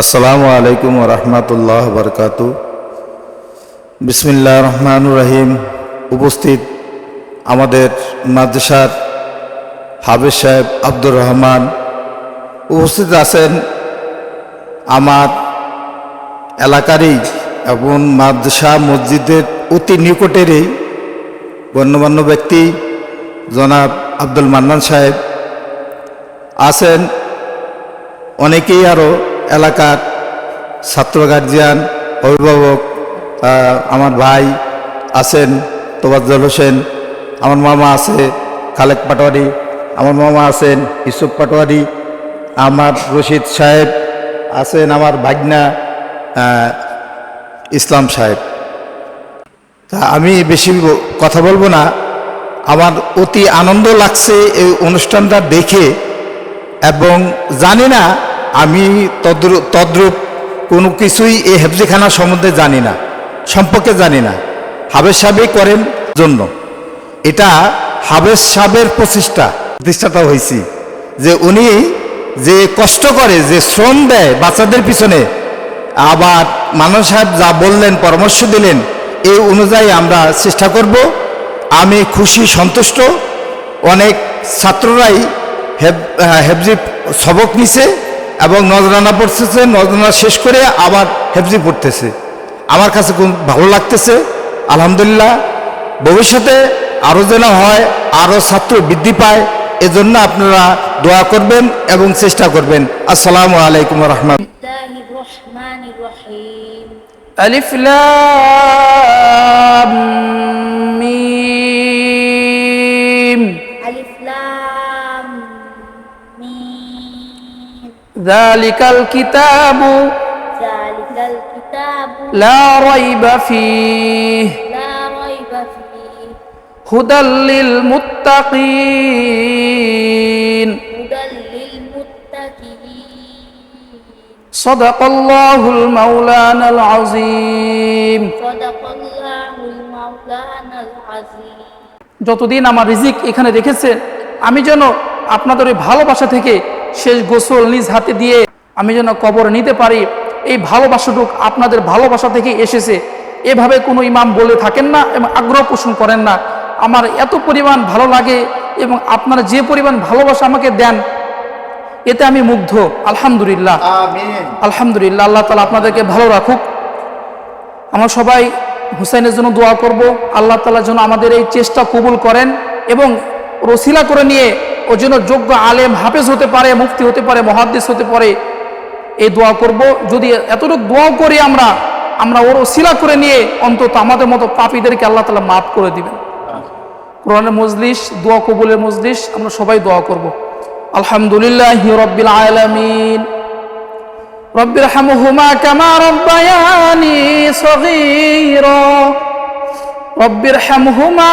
আসসালামু আলাইকুম রহমতুল্লাহ বরকাত বিসমিল্লাহ রহমান রহিম। উপস্থিত আমাদের মাদ্রাসার হাফেজ সাহেব আব্দুর রহমান। উপস্থিত আছেন আমার এলাকারই এবং মাদ্রাসা মসজিদের অতি নিকটেরই গণ্যমান্য ব্যক্তি জনাব আব্দুল মান্নান সাহেব। আছেন অনেকেই আরও এলাকার ছাত্র গার্জিয়ান অভিভাবক আমার ভাই আছেন, তোবাজ্জল হোসেন, আমার মামা আছে, খালেক পাটোয়ারি, আমার মামা আছেন ইসুফ পাটোয়ারি, আমার রশিদ সাহেব আছেন, আমার ভাগনা ইসলাম সাহেব। তা আমি বেশি কথা বলব না। আমার অতি আনন্দ লাগছে এই অনুষ্ঠানটা দেখে এবং জানি না আমি তদ্রুপ তদ্রুপ কোনো কিছুই এই হেফজিখানা সম্বন্ধে জানি না, সম্পর্কে জানি না। হাবেজ সাহেবই করেন জন্য। এটা হাবেজ সাহেবের প্রচেষ্টা প্রতিষ্ঠাতা হয়েছি যে উনি যে কষ্ট করে, যে শ্রম দেয় বাচ্চাদের পিছনে, আবার মানুষ সাহেব যা বললেন, পরামর্শ দিলেন, এই অনুযায়ী আমরা চেষ্টা করব। আমি খুশি, সন্তুষ্ট। অনেক ছাত্ররাই হেব হেফজি সবক নিছে। এবং নজরানা পড়তেছে নজরানা শেষ করে আবার হেফজি পড়তেছে। আমার কাছে কোন ভালো লাগতেছে আলহামদুলিল্লাহ। ভবিষ্যতে আরও যেন হয় আরও ছাত্র বৃদ্ধি পায় এজন্য আপনারা দোয়া করবেন এবং চেষ্টা করবেন। আসসালামু আলাইকুম রহমান ميم ذلك الكتاب ذلك الكتاب لا ريب فيه لا ريب فيه هدى للمتقين هدى للمتقين صدق الله المولانا العظيم صدق الله المولانا العظيم যতদিন আমার রিজিক এখানে রেখেছে আমি যেন আপনাদের ওই ভালোবাসা থেকে শেষ গোসল নিজ হাতে দিয়ে আমি যেন কবর নিতে পারি। এই ভালোবাসাটুক আপনাদের ভালোবাসা থেকে এসেছে। এভাবে কোনো ইমাম বলে থাকেন না এবং আগ্রহ পোষণ করেন না। আমার এত পরিমাণ ভালো লাগে এবং আপনারা যে পরিমাণ ভালোবাসা আমাকে দেন এতে আমি মুগ্ধ। আলহামদুলিল্লাহ। আলহামদুলিল্লাহ আল্লাহ তালা আপনাদেরকে ভালো রাখুক। আমরা সবাই হুসাইনের জন্য দোয়া করব। আল্লাহ তালার জন্য আমাদের এই চেষ্টা কবুল করেন এবং রসিলা করে নিয়ে ও যেন যোগ্য আলেম হাফেজ হতে পারে, মুফতি হতে পারে, মহাদ্দেশ হতে পারে, এই দোয়া করব। যদি এতটুকু দোয়াও করি আমরা আমরা ওর শিলা করে নিয়ে অন্তত আমাদের মতো পাপীদেরকে আল্লাহ তালা মাফ করে দিবেন। কোরআনের মজলিস, দোয়া কবুলের মজলিস, আমরা সবাই দোয়া করব। আলহামদুলিল্লাহ রব্বিল আলমিন। রব্বির হামহুমা কামা রব্বায়ানি সগীরা। রব্বির হামহুমা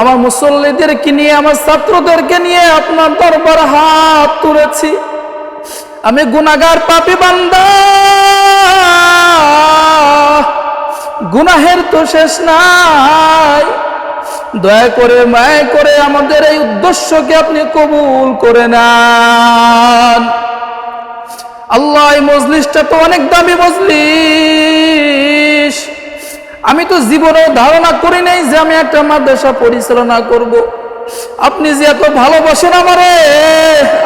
আমার মুসল্লিদেরকে নিয়ে, আমার ছাত্রদেরকে নিয়ে আপনার দরবার হাত তুলেছি। আমি গুনাগার পাপি বান্দা। গুনাহের তো শেষ নাই। দয়া করে, মায় করে আমাদের এই উদ্দেশ্যকে আপনি কবুল করে নেন। আল্লাহ, এই মজলিসটা তো অনেক দামি মজলিস। আমি তো জীবনেও ধারণা করি নাই যে আমি একটা মাদ্রাসা পরিচালনা করব। আপনি যে এত ভালোবাসেন আমারে,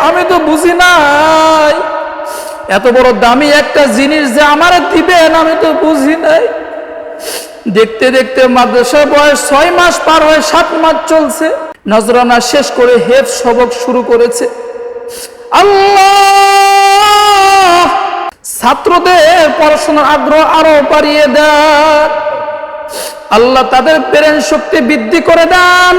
আমি তো বুঝি নাই। এত বড় দামি একটা জিনিস যে আমারে দিবেন, আমি তো বুঝি নাই। দেখতে দেখতে মাদ্রাসা বয়স ছয় মাস পার হয়ে সাত মাস চলছে। নজরানা শেষ করে হেফ সবক শুরু করেছে। আল্লাহ! ছাত্রদের পড়াশোনার আগ্রহ আরও বাড়িয়ে দেন। আল্লাহ তাদের প্রেরণ শক্তি বৃদ্ধি করে দেন।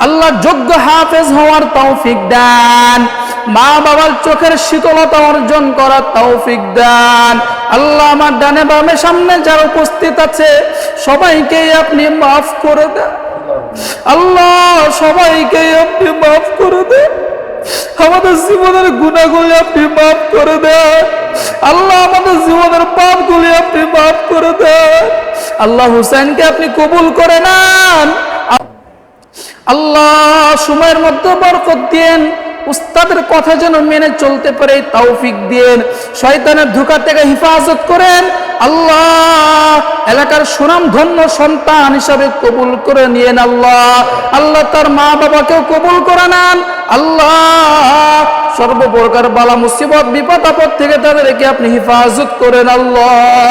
আল্লাহ যোগ্য হাফেজ হওয়ার তৌফিক দান। মা বাবার চোখের শীতলতা অর্জন করার তৌফিক দান। আল্লাহ আমার ডানে বামে সামনে যারা উপস্থিত আছে, সবাইকে আপনি মাফ করে দেন। আল্লাহ সবাইকে আপনি মাফ করে দেন। আমাদের জীবনের গুণাগুলি আপনি মাফ করে দেন। আল্লাহ আমাদের জীবনের পাপগুলি আপনি মাফ করে দেন। আল্লাহ হুসেনকে আপনি কবুল করে নেন। আল্লাহ সময়ের মধ্যে বরকত দিন উস্তাদের কথা যেন মেনে চলতে পারে তৌফিক দিন শয়তানের ধোকা থেকে হেফাজত করেন। আল্লাহ এলাকার সুনাম ধন্য সন্তান হিসাবে কবুল করে নিয়েন আল্লাহ। আল্লাহ তার মা বাবাকেও কবুল করে নেন। আল্লাহ সর্বপ্রকার বালা মুসিবত বিপদ আপদ থেকে তাদেরকে আপনি হেফাজত করেন আল্লাহ।